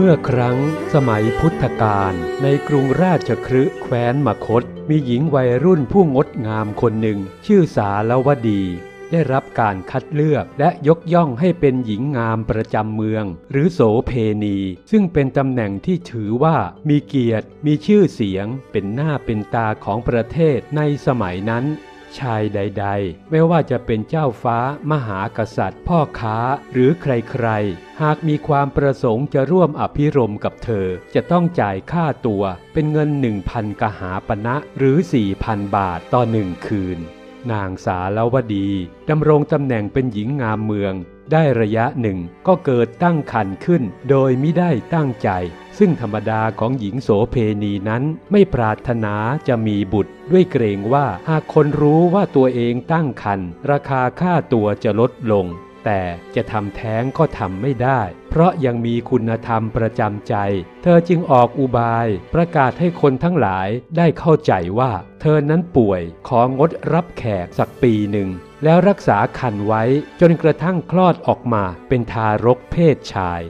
เมื่อครั้งสมัยพุทธกาลในกรุงราชคฤห์แคว้นมคต มีหญิงวัยรุ่นผู้งดงามคนหนึ่ง ชื่อสาลวดี ได้รับการคัดเลือกและยกย่องให้เป็นหญิงงามประจำเมือง หรือโสเพณี ซึ่งเป็นตำแหน่งที่ถือว่ามีเกียรติ มีชื่อเสียง เป็นหน้าเป็นตาของประเทศในสมัยนั้น ชายใดๆ ไม่ว่าจะเป็นเจ้าฟ้ามหากษัตริย์ พ่อค้าหรือใครๆ หากมีความประสงค์จะร่วมอภิรมกับเธอ จะต้องจ่ายค่าตัวเป็นเงิน 1,000 กหาปณะหรือ 4,000 บาทต่อหนึ่งคืน นางสาลวดีดำรงตำแหน่งเป็นหญิงงามเมือง ได้ระยะหนึ่งก็เกิดตั้งคันขึ้น โดยไม่ได้ตั้งใจ ซึ่งธรรมดาของหญิงโสเพณีนั้นไม่ปรารถนาจะมีบุตร ด้วยเกรงว่าหากคนรู้ว่าตัวเองตั้งคันราคาค่าตัวจะลดลง แต่จะทำแท้งก็ทำไม่ได้ เพราะยังมีคุณธรรมประจำใจ เธอจึงออกอุบาย ประกาศให้คนทั้งหลายได้เข้าใจว่า เธอนั้นป่วยของดรับแขกสักปีหนึ่ง แล้วรักษาคันไว้จนกระทั่งคลอดออกมาเป็นทารกเพศชาย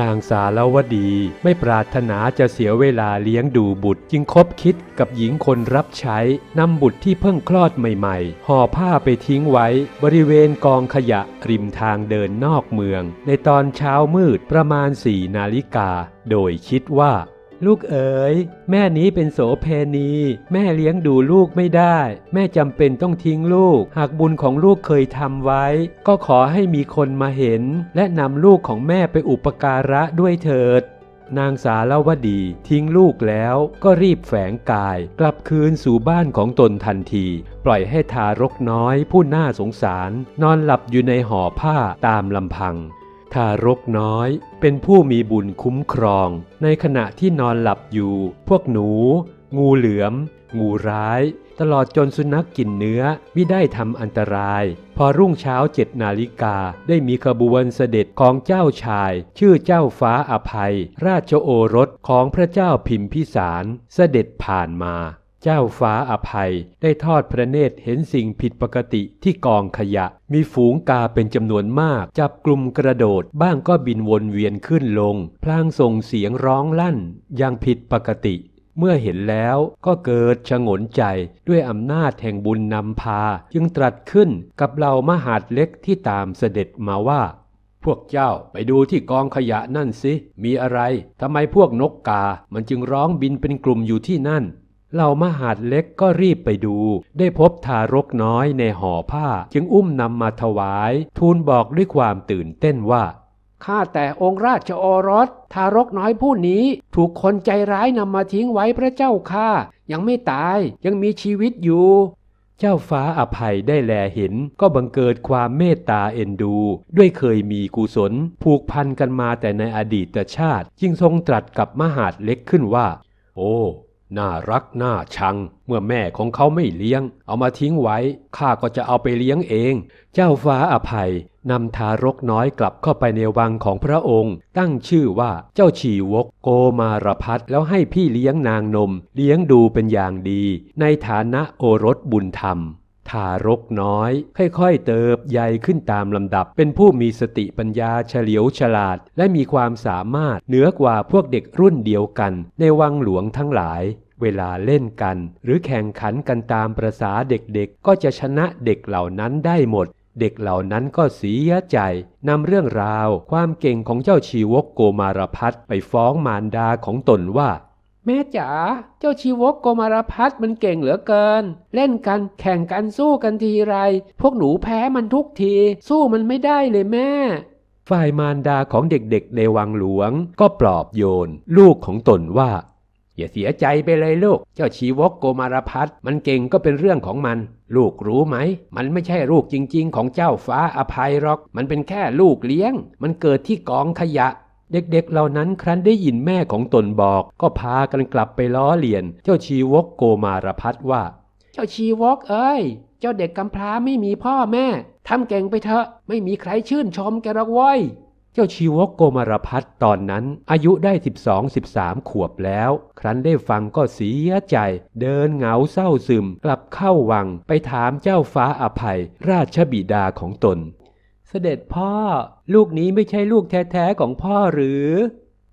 นางสารวดี ไม่ปรารถนาจะเสียเวลาเลี้ยงดูบุตร จึงคบคิดกับหญิงคนรับใช้นำบุตรที่เพิ่งคลอดใหม่ๆ ห่อผ้าไปทิ้งไว้ บริเวณกองขยะริมทางเดินนอกเมือง ในตอนเช้ามืดประมาณสี่นาฬิกา โดยคิดว่า ลูกเอ๋ย แม่นี้เป็นโสเพณี แม่เลี้ยงดูลูกไม่ได้ แม่จำเป็นต้องทิ้งลูก หากบุญของลูกเคยทำไว้ ก็ขอให้มีคนมาเห็น และนำลูกของแม่ไปอุปการะด้วยเถิด นางสารวดี ทิ้งลูกแล้วก็รีบแฝงกาย กลับคืนสู่บ้านของตนทันที ปล่อยให้ทารกน้อยผู้น่าสงสาร นอนหลับอยู่ในห่อผ้าตามลำพัง ทารกน้อย เป็นผู้มีบุญคุ้มครอง ในขณะที่นอนหลับอยู่ พวกหนู งูเหลือม งูร้าย ตลอดจนสุนัขกินเนื้อมิได้ทำอันตราย พอรุ่งเช้าเจ็ดนาฬิกาได้มีขบวนเสด็จของเจ้าชาย ชื่อเจ้าฟ้าอภัย ราชโอรสของพระเจ้าพิมพิสารเสด็จผ่านมา เจ้าฟ้าอภัยได้ทอดพระเนตรเห็นสิ่งผิดปกติที่กองขยะ มีฝูงกาเป็นจำนวนมาก จับกลุ่มกระโดดบ้างก็บินวนเวียนขึ้นลง พลางส่งเสียงร้องลั่น อย่างผิดปกติ เมื่อเห็นแล้วก็เกิดชงนใจด้วยอำนาจแห่งบุญนำพา จึงตรัสขึ้นกับเหล่ามหาดเล็กที่ตามเสด็จมาว่า พวกเจ้าไปดูที่กองขยะนั่นสิ มีอะไรทำไมพวกนกกา มันจึงร้องบินเป็นกลุ่มอยู่ที่นั่น เหล่ามหาดเล็กก็รีบไปดู ได้พบทารกน้อยในห่อผ้า จึงอุ้มนำมาถวาย ทูลบอกด้วยความตื่นเต้นว่าข้าแต่องค์ราชโอรส ทารกน้อยผู้นี้ถูกคนใจร้ายนำมาทิ้งไว้พระเจ้าข้ายังไม่ตายยังมีชีวิตอยู่ เจ้าฟ้าอภัยได้แลเห็น ก็บังเกิดความเมตตาเอ็นดู ด้วยเคยมีกุศล ผูกพันกันมาแต่ในอดีตชาติ จึงทรงตรัสกับมหาดเล็กขึ้นว่า โอ้ น่ารักน่าชัง เมื่อแม่ของเขาไม่เลี้ยง เอามาทิ้งไว้ ข้าก็จะเอาไปเลี้ยงเอง เจ้าฟ้าอภัยนำทารกน้อยกลับเข้าไปในวังของพระองค์ ตั้งชื่อว่าเจ้าชีวกโกมารพัทแล้วให้พี่เลี้ยงนางนม เลี้ยงดูเป็นอย่างดี ในฐานะโอรสบุญธรรม ทารกน้อย ค่อยๆเติบใหญ่ขึ้นตามลำดับ เป็นผู้มีสติปัญญาเฉลียวฉลาด และมีความสามารถเหนือกว่าพวกเด็กรุ่นเดียวกัน ในวังหลวงทั้งหลาย เวลาเล่นกัน หรือแข่งขันกันตามประษาเด็กๆ ก็จะชนะเด็กเหล่านั้นได้หมด เด็กเหล่านั้นก็เสียใจนำเรื่องราว ความเก่งของเจ้าชีวกโกมารพัฒน์ไปฟ้องมารดาของตนว่า แม่จ๋าเจ้าชีวกโกมารพัฒมันเก่งเหลือเกิน เล่นกันแข่งกันสู้กันทีไร พวกหนูแพ้มันทุกที สู้มันไม่ได้เลยแม่ ฝ่ายมารดาของเด็กๆในวังหลวง ก็ปลอบโยน ลูกของตนว่า อย่าเสียใจไปเลยลูก เจ้าชีวกโกมารพัฒมันเก่งก็เป็นเรื่องของมัน ลูกรู้ไหม มันไม่ใช่ลูกจริง ๆ ของเจ้าฟ้าอภัยหรอก มันเป็นแค่ลูกเลี้ยง มันเกิดที่กองขยะ เด็กๆเหล่านั้นครั้นได้ยินแม่ของตนบอก ก็พากันกลับไปล้อเลียน เจ้าชีวกโกมารพัฒน์ว่า เจ้าชีวกเอ้ย เจ้าเด็กกำพร้าไม่มีพ่อแม่ทำเก่งไปเถอะ ไม่มีใครชื่นชมแกหรอกเว้ยเจ้าชีวกโกมารพัฒน์ตอนนั้น อายุได้ 12-13 ขวบแล้ว ครั้นได้ฟังก็เสียใจ เดินเหงาเศร้าซึม กลับเข้าวังไปถามเจ้าฟ้าอภัย ราชบิดาของตน เสด็จพ่อ ลูกนี้ไม่ใช่ลูกแท้ๆของพ่อหรือ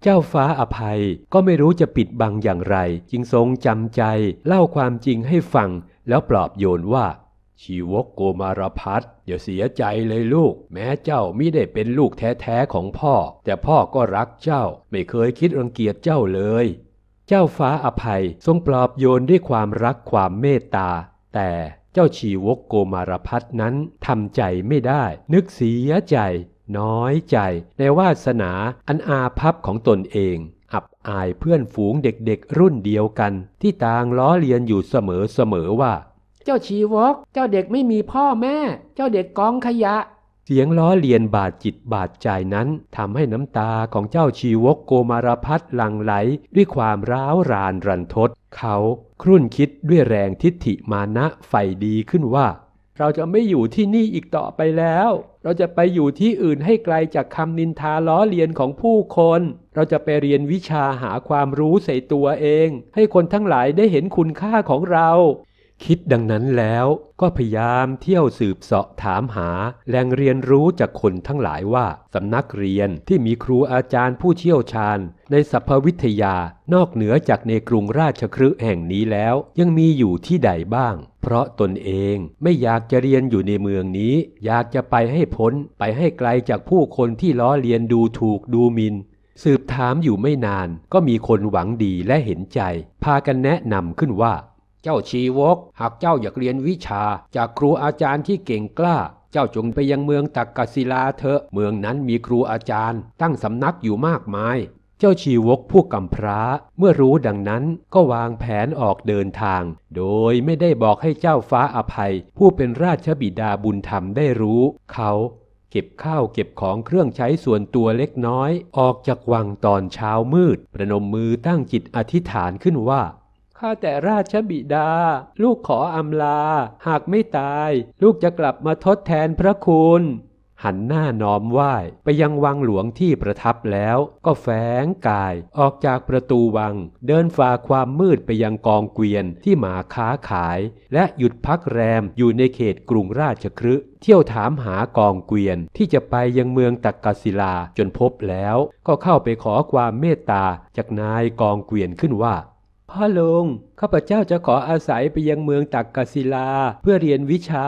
เจ้าฟ้าอภัยก็ไม่รู้จะปิดบังอย่างไร จึงทรงจำใจ เล่าความจริงให้ฟัง แล้วปลอบโยนว่า ชีวกโกมารพัฒอย่าเสียใจเลยลูก แม้เจ้าไมิได้เป็นลูกแท้ๆของพ่อ แต่พ่อก็รักเจ้า ไม่เคยคิดรังเกียจเจ้าเลย เจ้าฟ้าอภัยทรงปลอบโยนด้วยความรักความเมตตา แต่ เจ้าชีวกโกมารพัฒนั้นทำใจไม่ได้ นึกเสียใจ น้อยใจ ในวาสนาอันอาภัพของตนเอง อับอายเพื่อนฝูงเด็กๆ รุ่นเดียวกัน ที่ต่างล้อเลียนอยู่เสมอๆว่า เจ้าชีวก เจ้าเด็กไม่มีพ่อแม่ เจ้าเด็กกองขยะ เสียงล้อเลียนบาดจิตบาดใจนั้นทำให้น้ำตาของเจ้าชีวกโกมารพัฒหลั่งไหลด้วยความร้าวรานรันทด เขาครุ่นคิดด้วยแรงทิฏฐิมานะใฝ่ดีขึ้นว่า เราจะไม่อยู่ที่นี่อีกต่อไปแล้ว เราจะไปอยู่ที่อื่นให้ไกลจากคำนินทาล้อเลียนของผู้คน เราจะไปเรียนวิชาหาความรู้ใส่ตัวเอง ให้คนทั้งหลายได้เห็นคุณค่าของเรา คิดดังนั้นแล้วก็พยายามเที่ยวสืบเสาะถามหาแหล่งเรียนรู้จากคนทั้งหลายว่าสำนักเรียนที่มีครูอาจารย์ผู้เชี่ยวชาญ ในสรรพวิทยานอกเหนือจากในกรุงราชคฤห์แห่งนี้แล้ว ยังมีอยู่ที่ใดบ้าง เพราะตนเองไม่อยากจะเรียนอยู่ในเมืองนี้ อยากจะไปให้พ้นไปให้ไกลจากผู้คนที่ล้อเลียนดูถูกดูหมินสืบถามอยู่ไม่นานก็มีคนหวังดีและเห็นใจ พากันแนะนำขึ้นว่า เจ้าชีวก หากเจ้าอยากเรียนวิชา จากครูอาจารย์ที่เก่งกล้า เจ้าจงไปยังเมืองตักกศิลาเถอะ เมืองนั้นมีครูอาจารย์ ตั้งสำนักอยู่มากมาย เจ้าชีวกผู้กำพร้า เมื่อรู้ดังนั้นก็วางแผนออกเดินทาง โดยไม่ได้บอกให้เจ้าฟ้าอภัย ผู้เป็นราชบิดาบุญธรรมได้รู้ เขาเก็บข้าวเก็บของเครื่องใช้ส่วนตัวเล็กน้อย ออกจากวังตอนเช้ามืด ประนมมือตั้งจิตอธิษฐานขึ้นว่า ข้าแต่ราชบิดา ลูกขออำลา หากไม่ตาย ลูกจะกลับมาทดแทนพระคุณ หันหน้าน้อมไหว้ไปยังวังหลวงที่ประทับแล้ว ก็แฝงกายออกจากประตูวัง เดินฝ่าความมืดไปยังกองเกวียนที่หมาค้าขาย และหยุดพักแรมอยู่ในเขตกรุงราชคฤห์เที่ยวถามหากองเกวียนที่จะไปยังเมืองตักกศิลาจนพบแล้ว ก็เข้าไปขอความเมตตาจากนายกองเกวียนขึ้นว่า พ่อลุงข้าพเจ้าจะขออาศัยไปยังเมืองตักกศิลา เพื่อเรียนวิชา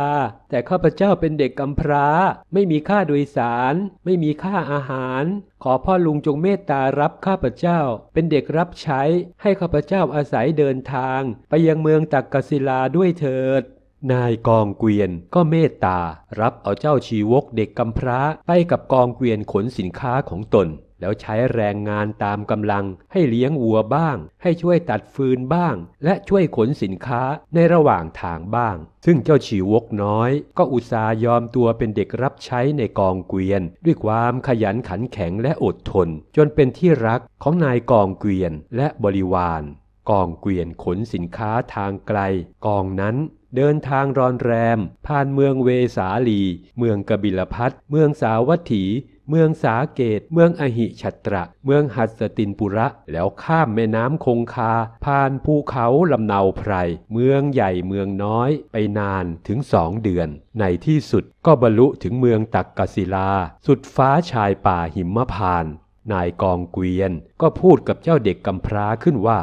แต่ข้าพเจ้าเป็นเด็กกำพร้า ไม่มีค่าโดยสาร ไม่มีค่าอาหาร ขอพ่อลุงจงเมตตารับข้าพเจ้า เป็นเด็กรับใช้ ให้ข้าพเจ้าอาศัยเดินทาง ไปยังเมืองตักกศิลาด้วยเถิดนายกองเกวียนก็เมตตา รับเอาเจ้าชีวกเด็กกำพร้าไปกับกองเกวียนขนสินค้าของตน แล้วใช้แรงงานตามกำลังให้เลี้ยงวัวบ้าง ให้ช่วยตัดฟืนบ้าง และช่วยขนสินค้าในระหว่างทางบ้าง ซึ่งเจ้าชีวกน้อย ก็อุตส่าห์ยอมตัวเป็นเด็กรับใช้ในกองเกวียน ด้วยความขยันขันแข็งและอดทน จนเป็นที่รักของนายกองเกวียนและบริวาร กองเกวียนขนสินค้าทางไกล กองนั้นเดินทางรอนแรม ผ่านเมืองเวสาลี เมืองกบิลพัทเมืองสาวัตถี เมืองสาเกต เมืองอหิชัตระ เมืองหัสตินปุระ แล้วข้ามแม่น้ำคงคา ผ่านภูเขาลำเนาไพร เมืองใหญ่เมืองน้อยไปนานถึงสองเดือน ในที่สุดก็บรรลุถึงเมืองตักกศิลา สุดฟ้าชายป่าหิมพานต์นายกองเกวียนก็พูดกับเจ้าเด็กกำพร้าขึ้นว่า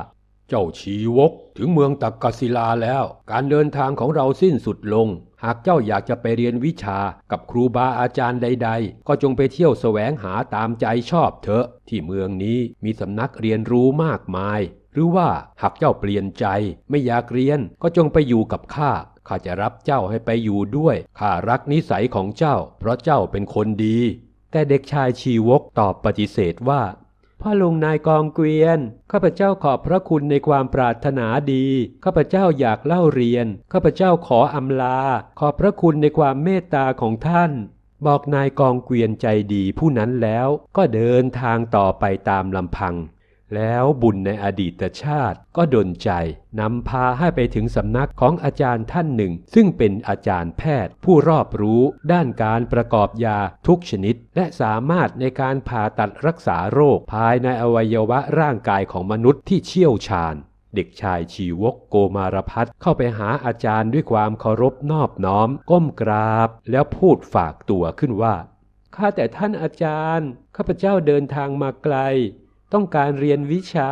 เจ้าชีวกถึงเมืองตักกศิลาแล้ว การเดินทางของเราสิ้นสุดลง หากเจ้าอยากจะไปเรียนวิชากับครูบาอาจารย์ใด ๆ ก็จงไปเที่ยวแสวงหาตามใจชอบเถอะ ที่เมืองนี้มีสำนักเรียนรู้มากมาย หรือว่าหากเจ้าเปลี่ยนใจ ไม่อยากเรียนก็จงไปอยู่กับข้าข้าจะรับเจ้าให้ไปอยู่ด้วยข้ารักนิสัยของเจ้า เพราะเจ้าเป็นคนดี แต่เด็กชายชีวกตอบปฏิเสธว่า พ่อลุงนายกองเกวียน ข้าพเจ้าขอบพระคุณในความปรารถนาดี ข้าพเจ้าอยากเล่าเรียน ข้าพเจ้าขออำลา ขอบพระคุณในความเมตตาของท่าน บอกนายกองเกวียนใจดีผู้นั้นแล้วก็เดินทางต่อไปตามลำพัง แล้วบุญในอดีตชาติก็ดลใจนำพาให้ไปถึงสำนักของอาจารย์ท่านหนึ่ง ซึ่งเป็นอาจารย์แพทย์ ผู้รอบรู้ด้านการประกอบยาทุกชนิด และสามารถในการผ่าตัดรักษาโรคภายในอวัยวะร่างกายของมนุษย์ที่เชี่ยวชาญ เด็กชายชีวกโกมารพัฒเข้าไปหาอาจารย์ด้วยความเคารพนอบน้อม ก้มกราบ แล้วพูดฝากตัวขึ้นว่าข้าแต่ท่านอาจารย์ข้าพเจ้าเดินทางมาไกล ต้องการเรียนวิชา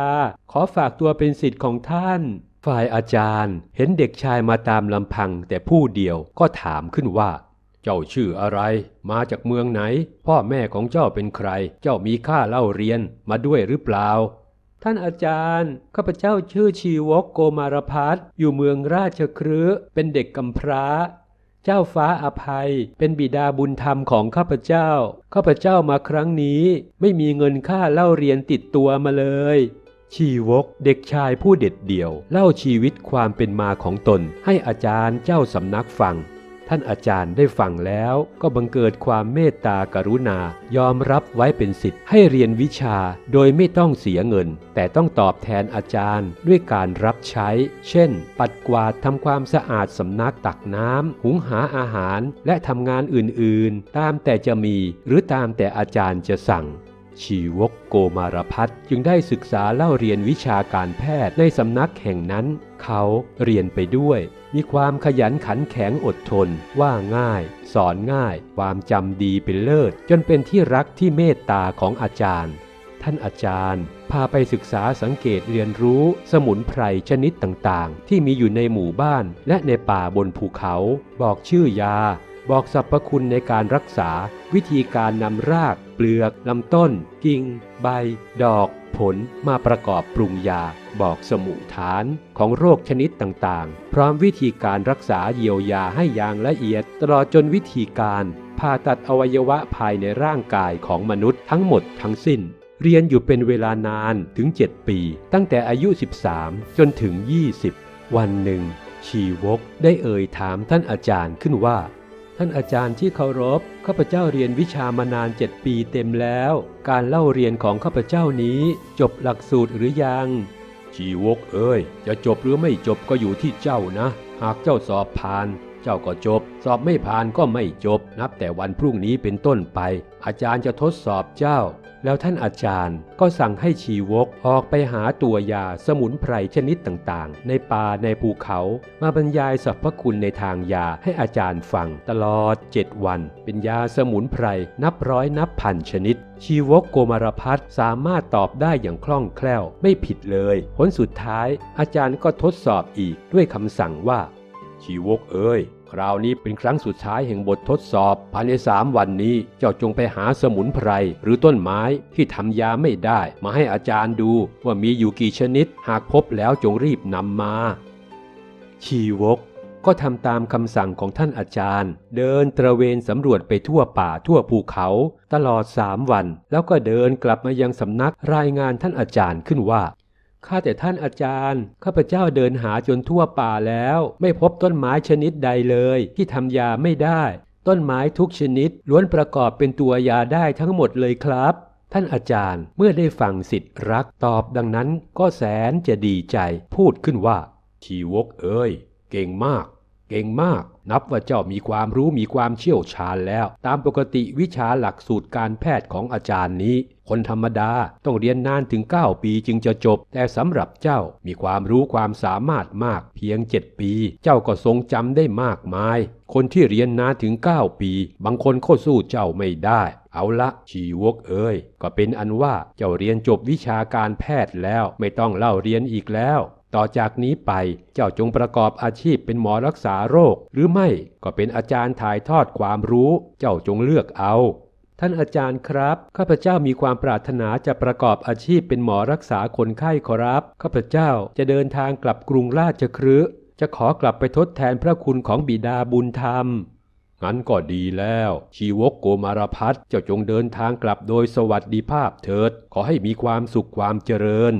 ขอฝากตัวเป็นศิษย์ของท่าน ฝ่ายอาจารย์เห็นเด็กชายมาตามลำพังแต่ผู้เดียวก็ถามขึ้นว่า เจ้าชื่ออะไร มาจากเมืองไหน พ่อแม่ของเจ้าเป็นใคร เจ้ามีค่าเล่าเรียนมาด้วยหรือเปล่า ท่านอาจารย์ข้าพเจ้าชื่อชีวกโกมารพัฒอยู่เมืองราชครืเป็นเด็กกำพร้า เจ้าฟ้าอภัย เป็นบิดาบุญธรรมของข้าพเจ้า ข้าพเจ้ามาครั้งนี้ ไม่มีเงินค่าเล่าเรียนติดตัวมาเลย ชีวกเด็กชายผู้เด็ดเดี่ยว เล่าชีวิตความเป็นมาของตนให้อาจารย์เจ้าสำนักฟัง ท่านอาจารย์ได้ฟังแล้วก็บังเกิดความเมตตากรุณา ยอมรับไว้เป็นสิทธิ์ให้เรียนวิชาโดยไม่ต้องเสียเงิน แต่ต้องตอบแทนอาจารย์ด้วยการรับใช้ เช่น ปัดกวาดทำความสะอาดสำนักตักน้ำหุงหาอาหาร และทำงานอื่นๆ ตามแต่จะมีหรือตามแต่อาจารย์จะสั่ง ชีวกโกมารพัฒน์จึงได้ศึกษาเล่าเรียนวิชาการแพทย์ในสำนักแห่งนั้น เขาเรียนไปด้วย มีความขยันขันแข็งอดทน ว่าง่าย สอนง่าย ความจำดีเป็นเลิศ จนเป็นที่รักที่เมตตาของอาจารย์ ท่านอาจารย์ พาไปศึกษาสังเกตเรียนรู้สมุนไพรชนิดต่างๆ ที่มีอยู่ในหมู่บ้านและในป่าบนภูเขา บอกชื่อยา บอกสรรพคุณในการรักษา วิธีการนำราก เปลือกลำต้น กิ่ง ใบ ดอก ผลมาประกอบปรุงยา บอกสมุฐานของโรคชนิดต่างๆ พร้อมวิธีการรักษาเยียวยาให้อย่างละเอียด ตลอดจนวิธีการผ่าตัดอวัยวะภายในร่างกายของมนุษย์ทั้งหมดทั้งสิ้น เรียนอยู่เป็นเวลานานถึง 7 ปี ตั้งแต่อายุ 13 จนถึง 20 วันหนึ่งชีวกได้เอ่ยถามท่านอาจารย์ขึ้นว่า ท่านอาจารย์ที่เคารพ ข้าพเจ้าเรียนวิชามานานเจ็ดปีเต็มแล้ว การเล่าเรียนของข้าพเจ้านี้ จบหลักสูตรหรือยัง ชีวกเอ้ย จะจบหรือไม่จบก็อยู่ที่เจ้านะ หากเจ้าสอบผ่าน เจ้าก็จบ สอบไม่ผ่านก็ไม่จบ นับแต่วันพรุ่งนี้เป็นต้นไป อาจารย์จะทดสอบเจ้า แล้วท่านอาจารย์ก็สั่งให้ชีวกออกไปหาตัวยาสมุนไพรชนิดต่างๆ ในป่าในภูเขา มาบรรยายสรรพคุณในทางยาให้อาจารย์ฟังตลอด 7 วัน เป็นยาสมุนไพรนับร้อยนับพันชนิด ชีวกโกมารพัฒสามารถตอบได้อย่างคล่องแคล่วไม่ผิดเลย ผลสุดท้ายอาจารย์ก็ทดสอบอีกด้วยคำสั่งว่า ชีวกเอ้ย คราวนี้เป็นครั้งสุดท้ายแห่งบททดสอบ ภายในสามวันนี้เจ้าจงไปหาสมุนไพร หรือต้นไม้ที่ทำยาไม่ได้ มาให้อาจารย์ดูว่ามีอยู่กี่ชนิด หากพบแล้วจงรีบนำมา ชีวกก็ทำตามคำสั่งของท่านอาจารย์ เดินตระเวนสำรวจไปทั่วป่าทั่วภูเขา ตลอดสามวัน แล้วก็เดินกลับมายังสำนักรายงานท่านอาจารย์ขึ้นว่า ข้าแต่ท่านอาจารย์ ข้าพเจ้าเดินหาจนทั่วป่าแล้ว ไม่พบต้นไม้ชนิดใดเลย ที่ทำยาไม่ได้ ต้นไม้ทุกชนิดล้วนประกอบเป็นตัวยาได้ทั้งหมดเลยครับ ท่านอาจารย์เมื่อได้ฟังสิทธิ์รักตอบดังนั้นก็แสนจะดีใจ พูดขึ้นว่าชีวกเอ้ย เก่งมาก เก่งมาก นับว่าเจ้ามีความรู้มีความเชี่ยวชาญแล้ว ตามปกติวิชาหลักสูตรการแพทย์ของอาจารย์นี้ คนธรรมดาต้องเรียนนานถึง 9 ปีจึงจะจบ แต่สำหรับเจ้ามีความรู้ความสามารถมากเพียง 7 ปี เจ้าก็ทรงจำได้มากมาย คนที่เรียนนานถึง 9 ปี บางคนก็สู้เจ้าไม่ได้เอาละชีวกเอ้ยก็เป็นอันว่าเจ้าเรียนจบวิชาการแพทย์แล้วไม่ต้องเล่าเรียนอีกแล้ว ต่อจากนี้ไปเจ้าจงประกอบอาชีพเป็นหมอรักษาโรค หรือไม่ก็เป็นอาจารย์ถ่ายทอดความรู้ เจ้าจงเลือกเอา ท่านอาจารย์ครับ ข้าพเจ้ามีความปรารถนาจะประกอบอาชีพเป็นหมอรักษาคนไข้ขอรับ ข้าพเจ้าจะเดินทางกลับกรุงราชครืจะขอกลับไปทดแทนพระคุณของบิดาบุญธรรมงั้นก็ดีแล้ว ชีวกโกมารพัฒเจ้าจงเดินทางกลับโดยสวัสดิภาพเถิด ขอให้มีความสุขความเจริญ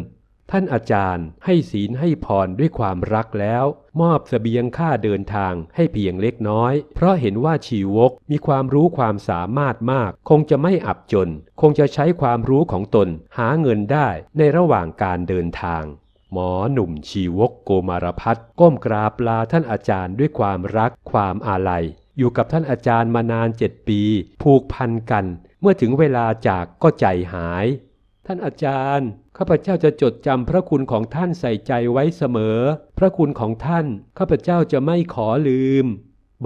ท่านอาจารย์ให้ศีลให้พรด้วยความรักแล้ว มอบเสบียงค่าเดินทางให้เพียงเล็กน้อย เพราะเห็นว่าชีวกมีความรู้ความสามารถมาก คงจะไม่อับจน คงจะใช้ความรู้ของตนหาเงินได้ในระหว่างการเดินทาง หมอหนุ่มชีวกโกมารพัฒก้มกราบลาท่านอาจารย์ด้วยความรักความอาลัย อยู่กับท่านอาจารย์มานานเจ็ดปี ผูกพันกัน เมื่อถึงเวลาจากก็ใจหาย ท่านอาจารย์ ข้าพเจ้าจะจดจำพระคุณของท่านใส่ใจไว้เสมอ พระคุณของท่าน ข้าพเจ้าจะไม่ขอลืม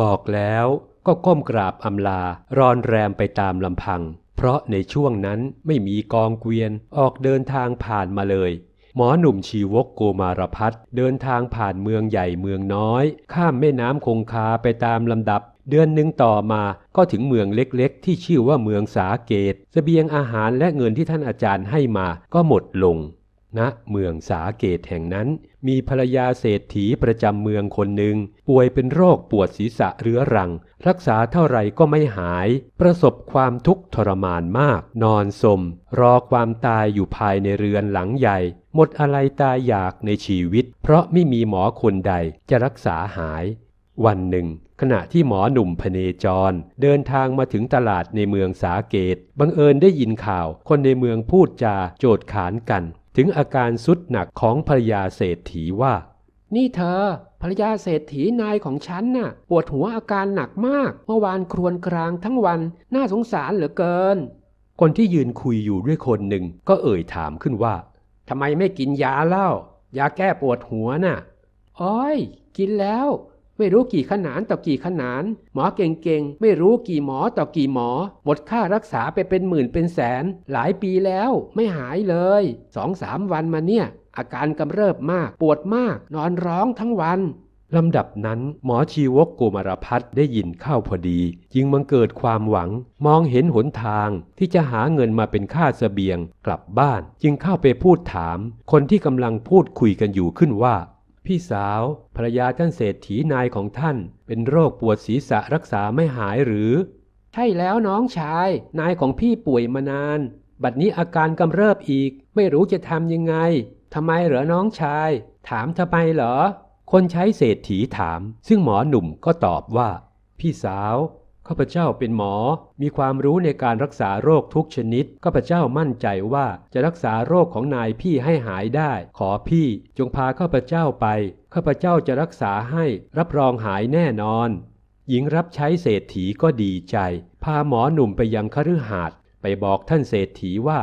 บอกแล้วก็ก้มกราบอำลา รอนแรมไปตามลำพัง เพราะในช่วงนั้นไม่มีกองเกวียนออกเดินทางผ่านมาเลย หมอหนุ่มชีวกโกมารพัฒเดินทางผ่านเมืองใหญ่เมืองน้อย ข้ามแม่น้ำคงคาไปตามลำดับ เดือนหนึ่งต่อมาก็ถึงเมืองเล็กๆ ที่ชื่อว่าเมืองสาเกตเสบียงอาหารและเงินที่ท่านอาจารย์ให้มาก็หมดลงณเมืองสาเกตแห่งนั้น มีภรรยาเศรษฐีประจำเมืองคนหนึ่ง ป่วยเป็นโรคปวดศีรษะเรื้อรัง รักษาเท่าไหร่ก็ไม่หาย ประสบความทุกข์ทรมานมาก นอนสม รอความตายอยู่ภายในเรือนหลังใหญ่ หมดอะไรตายอยากในชีวิต เพราะไม่มีหมอคนใดจะรักษาหาย วันหนึ่ง ขณะที่หมอหนุ่มพเนจร เดินทางมาถึงตลาดในเมืองสาเกต บังเอิญได้ยินข่าว คนในเมืองพูดจาโจดขานกัน ถึงอาการสุดหนักของภรรยาเศรษฐีว่า นี่เธอ ภรรยาเศรษฐีนายของฉันน่ะ ปวดหัวอาการหนักมาก เมื่อวานครวญครางทั้งวันน่าสงสารเหลือเกิน คนที่ยืนคุยอยู่ด้วยคนหนึ่งก็เอ่ยถามขึ้นว่าทำไมไม่กินยาเล่ายาแก้ปวดหัวน่ะอ้อย กินแล้ว ไม่รู้กี่ขนานต่อกี่ขนาน หมอเก่งๆ ไม่รู้กี่หมอต่อกี่หมอ หมดค่ารักษาไปเป็นหมื่นเป็นแสน หลายปีแล้วไม่หายเลยสองสามวันมาเนี่ย อาการกำเริบมากปวดมาก นอนร้องทั้งวันลำดับนั้นหมอชีวกโกมารพัฒน์ได้ยินเข้าพอดี จึงมังเกิดความหวัง มองเห็นหนทางที่จะหาเงินมาเป็นค่าเสบียง กลับบ้าน จึงเข้าไปพูดถาม คนที่กำลังพูดคุยกันอยู่ขึ้นว่า พี่สาว ภรรยาท่านเศรษฐีนายของท่าน เป็นโรคปวดศีรษะรักษาไม่หายหรือ ใช่แล้วน้องชาย นายของพี่ป่วยมานาน บัดนี้อาการกำเริบอีก ไม่รู้จะทำยังไงทำไมเหรอน้องชาย ถามทำไมเหรอ คนใช้เศรษฐีถาม ซึ่งหมอหนุ่มก็ตอบว่า พี่สาว ข้าพเจ้าเป็นหมอ มีความรู้ในการรักษาโรคทุกชนิด ข้าพเจ้ามั่นใจว่าจะรักษาโรคของนายพี่ให้หายได้ ขอพี่จงพาข้าพเจ้าไป ข้าพเจ้าจะรักษาให้ รับรองหายแน่นอน หญิงรับใช้เศรษฐีก็ดีใจ พาหมอหนุ่มไปยังคฤหาสน์ไปบอกท่านเศรษฐีว่า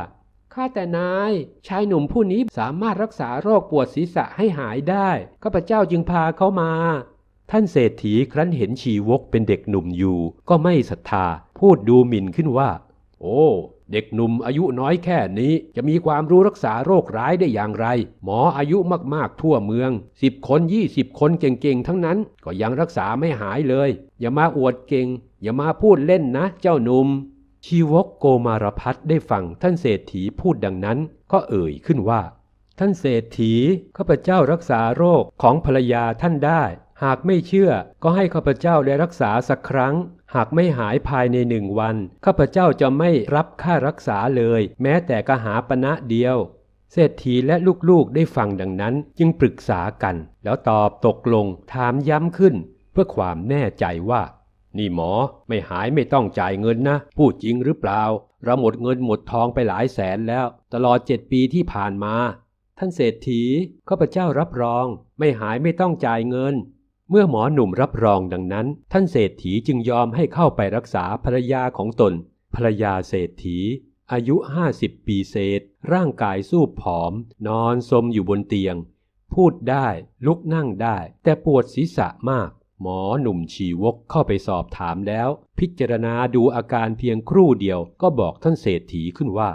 ข้าแต่นาย ชายหนุ่มผู้นี้สามารถรักษาโรคปวดศีรษะให้หายได้ ข้าพเจ้าจึงพาเขามา ท่านเศรษฐีครั้นเห็นชีวกเป็นเด็กหนุ่มอยู่ ก็ไม่ศรัทธา พูดดูหมิ่นขึ้นว่า โอ้เด็กหนุ่มอายุน้อยแค่นี้จะมีความรู้รักษาโรคร้ายได้อย่างไร หมออายุมากๆทั่วเมืองสิบคนยี่สิบคนเก่งๆ ทั้งนั้นก็ยังรักษาไม่หายเลย อย่ามาอวดเก่ง อย่ามาพูดเล่นนะเจ้าหนุ่มชีวกโกมารพัฒได้ฟังท่านเศรษฐีพูดดังนั้น ก็เอ่ยขึ้นว่า ท่านเศรษฐีข้าพเจ้ารักษาโรคของภรรยาท่านได้ หากไม่เชื่อก็ให้ข้าพเจ้าได้รักษาสักครั้ง หากไม่หายภายในหนึ่งวัน ข้าพเจ้าจะไม่รับค่ารักษาเลย แม้แต่กหาปณะเดียว เศรษฐีและลูกๆได้ฟังดังนั้นจึงปรึกษากัน แล้วตอบตกลงถามย้ำขึ้น เพื่อความแน่ใจว่า นี่หมอไม่หายไม่ต้องจ่ายเงินนะ พูดจริงหรือเปล่า เราหมดเงินหมดทองไปหลายแสนแล้ว ตลอดเจ็ดปีที่ผ่านมา ท่านเศรษฐีข้าพเจ้ารับรอง ไม่หายไม่ต้องจ่ายเงิน เมื่อหมอหนุ่มรับรองดังนั้น ท่านเศรษฐีจึงยอมให้เข้าไปรักษาภรรยาของตน ภรรยาเศรษฐี อายุห้าสิบปีเศษ ร่างกายสูบผอม นอนสมอยู่บนเตียง พูดได้ลุกนั่งได้ แต่ปวดศีรษะมาก หมอหนุ่มชีวกเข้าไปสอบถามแล้ว พิจารณาดูอาการเพียงครู่เดียวก็บอกท่านเศรษฐีขึ้นว่า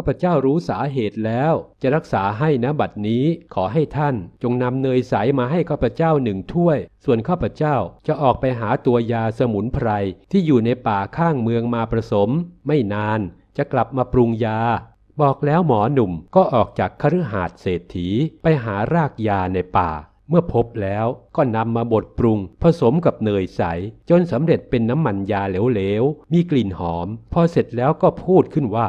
ข้าพเจ้ารู้สาเหตุแล้ว จะรักษาให้นะบัดนี้ขอให้ท่าน จงนำเนยใสมาให้ข้าพเจ้าหนึ่งถ้วย ส่วนข้าพเจ้าจะออกไปหาตัวยาสมุนไพรที่อยู่ในป่าข้างเมืองมาผสม ไม่นานจะกลับมาปรุงยา บอกแล้วหมอหนุ่มก็ออกจากคฤหาสน์เศรษฐีไปหารากยาในป่า เมื่อพบแล้วก็นำมาบดปรุง ผสมกับเนยใส จนสำเร็จเป็นน้ำมันยาเหลวๆมีกลิ่นหอม พอเสร็จแล้วก็พูดขึ้นว่า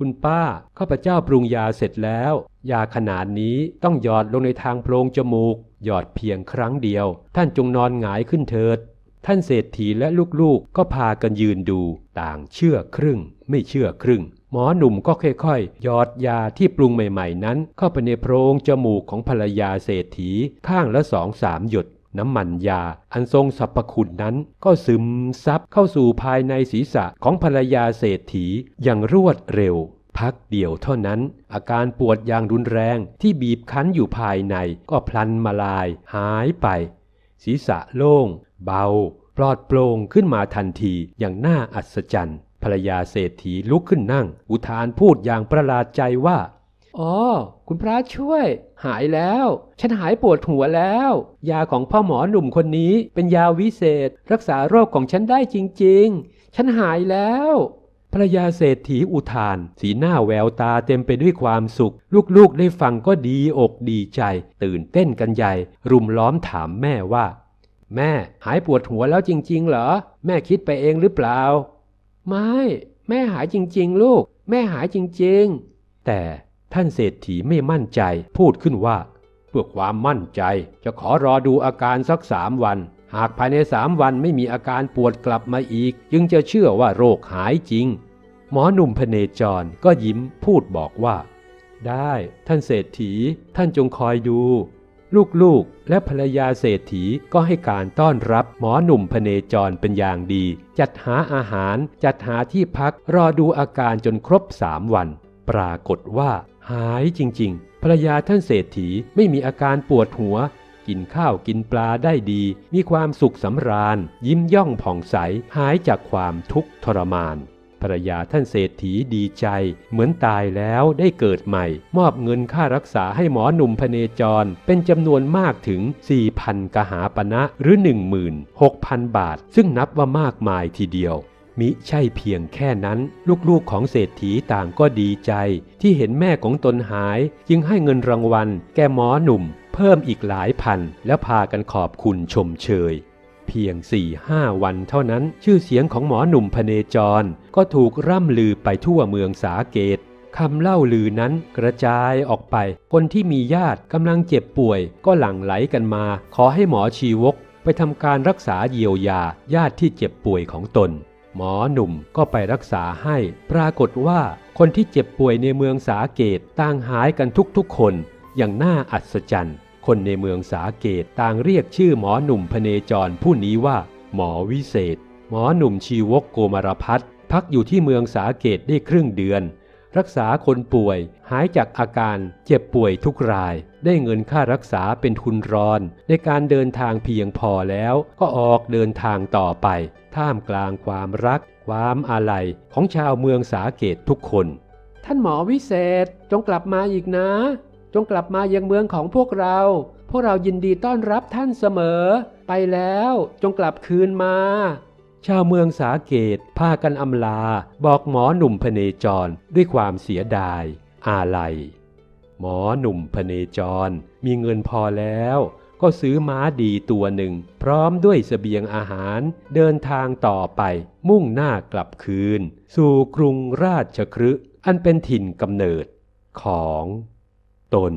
คุณป้าข้าพเจ้าปรุงยาเสร็จแล้ว ยาขนาดนี้ต้องหยอดลงในทางโพรงจมูก หยอดเพียงครั้งเดียว ท่านจงนอนหงายขึ้นเถิด ท่านเศรษฐีและลูกๆ ก็พากันยืนดู ต่างเชื่อครึ่ง ไม่เชื่อครึ่ง หมอหนุ่มก็ค่อยๆหยอดยาที่ปรุงใหม่ๆนั้น เข้าไปในโพรงจมูกของภรรยาเศรษฐีข้างละสองสามหยด น้ำมันยา อันทรงสรรพคุณนั้น ก็ซึมซับเข้าสู่ภายในศีรษะของภรรยาเศรษฐีอย่างรวดเร็ว พักเดียวเท่านั้น อาการปวดอย่างรุนแรงที่บีบคั้นอยู่ภายในก็พลันมาลายหายไป ศีรษะโล่ง เบา ปลอดโปร่งขึ้นมาทันทีอย่างน่าอัศจรรย์ภรรยาเศรษฐีลุกขึ้นนั่ง อุทานพูดอย่างประหลาดใจว่า อ๋อ คุณพระช่วย หายแล้ว ฉันหายปวดหัวแล้ว ยาของพ่อหมอหนุ่มคนนี้เป็นยาวิเศษ รักษาโรคของฉันได้จริง ๆ ฉันหายแล้วภรรยาเศรษฐีอุทาน สีหน้าแววตาเต็มไปด้วยความสุข ลูกๆได้ฟังก็ดีอกดีใจ ตื่นเต้นกันใหญ่ รุมล้อมถามแม่ว่า แม่หายปวดหัวแล้วจริง ๆ เหรอ แม่คิดไปเองหรือเปล่า ไม่ แม่หายจริง ๆ ลูก แม่หายจริง ๆ แต่ ท่านเศรษฐีไม่มั่นใจพูดขึ้นว่าเพื่อความมั่นใจจะขอรอดูอาการสักสามวัน หากภายในสามวันไม่มีอาการปวดกลับมาอีก จึงจะเชื่อว่าโรคหายจริง หมอหนุ่มพเนจรก็ยิ้มพูดบอกว่า ได้ท่านเศรษฐีท่านจงคอยดู ลูกๆ และภรรยาเศรษฐีก็ให้การต้อนรับหมอหนุ่มพเนจรเป็นอย่างดี จัดหาอาหารจัดหาที่พักรอดูอาการจนครบสามวัน ปรากฏว่า หายจริงๆ ภรรยาท่านเศรษฐีไม่มีอาการปวดหัว กินข้าวกินปลาได้ดี มีความสุขสำราญ ยิ้มย่องผ่องใส หายจากความทุกข์ทรมาน ภรรยาท่านเศรษฐีดีใจ เหมือนตายแล้วได้เกิดใหม่ มอบเงินค่ารักษาให้หมอหนุ่มพเนจร เป็นจำนวนมากถึง 4,000 กหาปณะหรือ 16,000 บาท ซึ่งนับว่ามากมายทีเดียว มิใช่เพียงแค่นั้น ลูกๆของเศรษฐีต่างก็ดีใจ ที่เห็นแม่ของตนหาย จึงให้เงินรางวัล แก่หมอหนุ่ม เพิ่มอีกหลายพัน แล้วพากันขอบคุณชมเชย เพียงสี่ห้าวันเท่านั้น ชื่อเสียงของหมอหนุ่มพเนจร ก็ถูกร่ำลือไปทั่วเมืองสาเกตคำเล่าลือนั้นกระจายออกไป คนที่มีญาติกำลังเจ็บป่วย ก็หลั่งไหลกันมา ขอให้หมอชีวกไปทำการรักษาเยียวยาญาติที่เจ็บป่วยของตน หมอหนุ่มก็ไปรักษาให้ ปรากฏว่าคนที่เจ็บป่วยในเมืองสาเกตต่างหายกันทุกๆคนอย่างน่าอัศจรรย์ คนในเมืองสาเกตต่างเรียกชื่อหมอหนุ่มพเนจรผู้นี้ว่าหมอวิเศษ หมอหนุ่มชีวกโกมารพัฒน์พักอยู่ที่เมืองสาเกตได้ครึ่งเดือน รักษาคนป่วยหายจากอาการเจ็บป่วยทุกราย ได้เงินค่ารักษาเป็นทุนรอน ในการเดินทางเพียงพอแล้ว ก็ออกเดินทางต่อไป ท่ามกลางความรัก ความอาลัยของชาวเมืองสาเกตทุกคน ท่านหมอวิเศษจงกลับมาอีกนะ จงกลับมายังเมืองของพวกเรา พวกเรายินดีต้อนรับท่านเสมอ ไปแล้วจงกลับคืนมาชาวเมืองสาเกตพากันอำลา บอกหมอหนุ่มพเนจรด้วยความเสียดาย อาลัย หมอหนุ่มพเนจร มีเงินพอแล้ว ก็ซื้อม้าดีตัวหนึ่ง พร้อมด้วยเสบียงอาหาร เดินทางต่อไป มุ่งหน้ากลับคืน สู่กรุงราชครื้อันเป็นถิ่นกำเนิดของตน